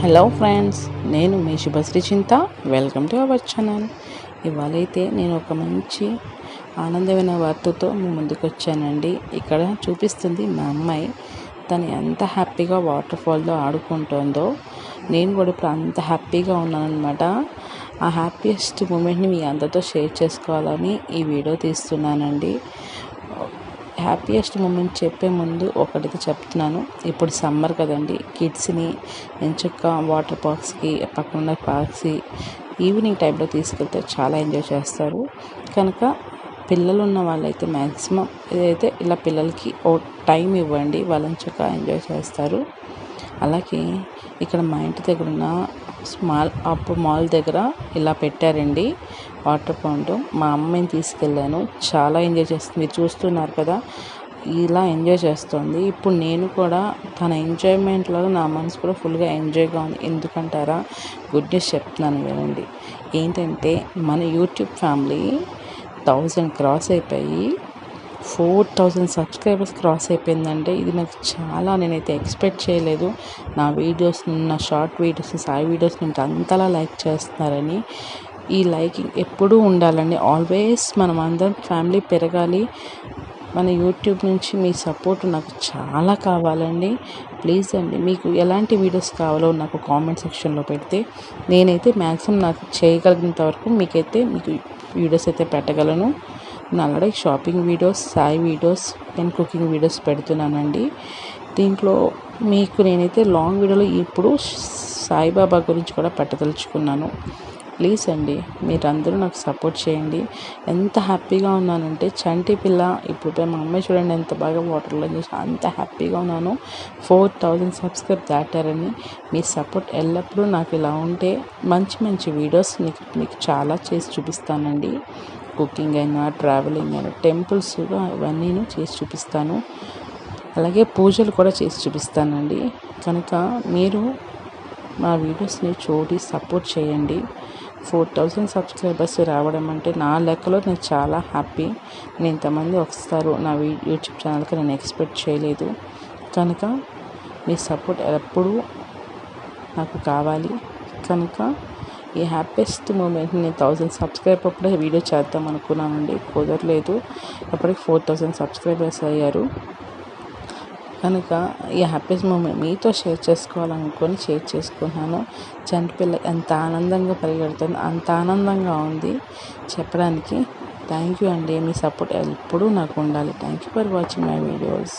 Hello friends నేను మీ Subhashree Chinta. Welcome to our channel ఇవాళైతే నేను ఒక మంచి ఆనందమైన వార్తతో మీ ముందుకు వచ్చానండి ఇక్కడ చూపిస్తుంది మా అమ్మాయి. తను ఎంత హ్యాపీగా వాటర్ ఫాల్లో ఆడుకుంటుందో నేను కూడా ఇప్పుడు అంత హ్యాపీగా ఉన్నానమాట ఆ హ్యాపీయెస్ట్ మూమెంట్ని మీ అందరితో షేర్ చేసుకోవాలని ఈ వీడియో తీస్తున్నానండి. హ్యాపీయెస్ట్ మూమెంట్ చెప్పే ముందు ఒకటితో చెప్తున్నాను. ఇప్పుడు సమ్మర్ కదండి. కిడ్స్ని ఎంచక్క వాటర్ పార్క్స్కి పక్కన పార్క్స్కి ఈవినింగ్ టైంలో తీసుకెళ్తే చాలా ఎంజాయ్ చేస్తారు. కనుక పిల్లలు ఉన్న వాళ్ళైతే మ్యాక్సిమం ఏదైతే ఇలా పిల్లలకి ఓ టైం ఇవ్వండి వాళ్ళని చక్కగా ఎంజాయ్ చేస్తారు. అలాగే ఇక్కడ మా ఇంటి దగ్గర ఉన్న స్మాల్ అప్ మాల్ దగ్గర ఇలా పెట్టారండి. వాటర్ పాయింట్ మా అమ్మాయిని తీసుకెళ్ళాను. చాలా ఎంజాయ్ చేస్తుంది. మీరు చూస్తున్నారు కదా ఇలా ఎంజాయ్ చేస్తుంది. ఇప్పుడు నేను కూడా తన ఎంజాయ్మెంట్లో నా మనసు కూడా ఫుల్గా ఎంజాయ్గా ఉంది. ఎందుకంటారా? గుడ్ న్యూస్ చెప్తున్నాను కదండి ఏంటంటే మన యూట్యూబ్ ఫ్యామిలీ థౌజండ్ క్రాస్ అయిపోయి ఫోర్ థౌజండ్ సబ్స్క్రైబర్స్ క్రాస్ అయిపోయిందంటే ఇది నాకు చాలా నేనైతే ఎక్స్పెక్ట్ చేయలేదు. నా వీడియోస్ నా షార్ట్ వీడియోస్ సాయి వీడియోస్ నేను అంతలా లైక్ చేస్తున్నారని ఈ లైకింగ్ ఎప్పుడూ ఉండాలండి. ఆల్వేస్ మనం అందరం ఫ్యామిలీ పెరగాలి. మన యూట్యూబ్ నుంచి మీ సపోర్ట్ నాకు చాలా కావాలండి. ప్లీజ్ అండి మీకు ఎలాంటి వీడియోస్ కావాలో నాకు కామెంట్ సెక్షన్లో పెడితే నేనైతే మ్యాక్సిమం నాకు చేయగలిగినంత వరకు మీకైతే మీకు వీడియోస్ అయితే పెట్టగలను. నేను already shopping videos Sai videos and cooking videos పెడుతున్నానండి. దీంట్లో మీకు నేనైతే లాంగ్ వీడియోలో ఇప్పుడు సాయిబాబా గురించి కూడా పెట్టదలుచుకున్నాను. ప్లీజ్ అండి మీరందరూ నాకు సపోర్ట్ చేయండి. ఎంత హ్యాపీగా ఉన్నానంటే చంటి పిల్ల ఇప్పుడు మా అమ్మాయి చూడండి ఎంత బాగా వాటర్లో చేసి అంత హ్యాపీగా ఉన్నాను. ఫోర్ థౌజండ్ సబ్స్క్రైబ్ దాటారని. మీ సపోర్ట్ ఎల్లప్పుడూ నాకు ఇలా ఉంటే మంచి మంచి వీడియోస్ మీకు మీకు చాలా చేసి చూపిస్తానండి. కుకింగ్ అయినా ట్రావెలింగ్ అయినా టెంపుల్స్ ఇవన్నీ చేసి చూపిస్తాను. అలాగే పూజలు కూడా చేసి చూపిస్తానండి. కనుక మీరు మా వీడియోస్ని చూడి సపోర్ట్ చేయండి. ఫోర్ థౌజండ్ సబ్స్క్రైబర్స్ రావడం అంటే నా లెక్కలో నేను చాలా హ్యాపీ. నేను ఇంతమంది వస్తారు నా యూట్యూబ్ ఛానల్కి నేను ఎక్స్పెక్ట్ చేయలేదు. కనుక మీ సపోర్ట్ ఎప్పుడూ నాకు కావాలి. కనుక ఈ హ్యాపీయెస్ట్ మూమెంట్ నేను థౌజండ్ సబ్స్క్రైబ్ అప్పుడే వీడియో చేద్దాం అనుకున్నానండి. కుదరలేదు. అప్పటికి ఫోర్ థౌజండ్ సబ్స్క్రైబర్స్ అయ్యారు. కనుక ఈ హ్యాపీస్ మూమెంట్ మీతో షేర్ చేసుకోవాలనుకొని షేర్ చేసుకున్నాను. చంటిపిల్ల ఎంత ఆనందంగా పరిగెడుతుంది అంత ఆనందంగా ఉంది. చెప్పడానికి థ్యాంక్ యూ అండి. మీ సపోర్ట్ ఎప్పుడూ నాకు ఉండాలి. Thank you for watching my videos.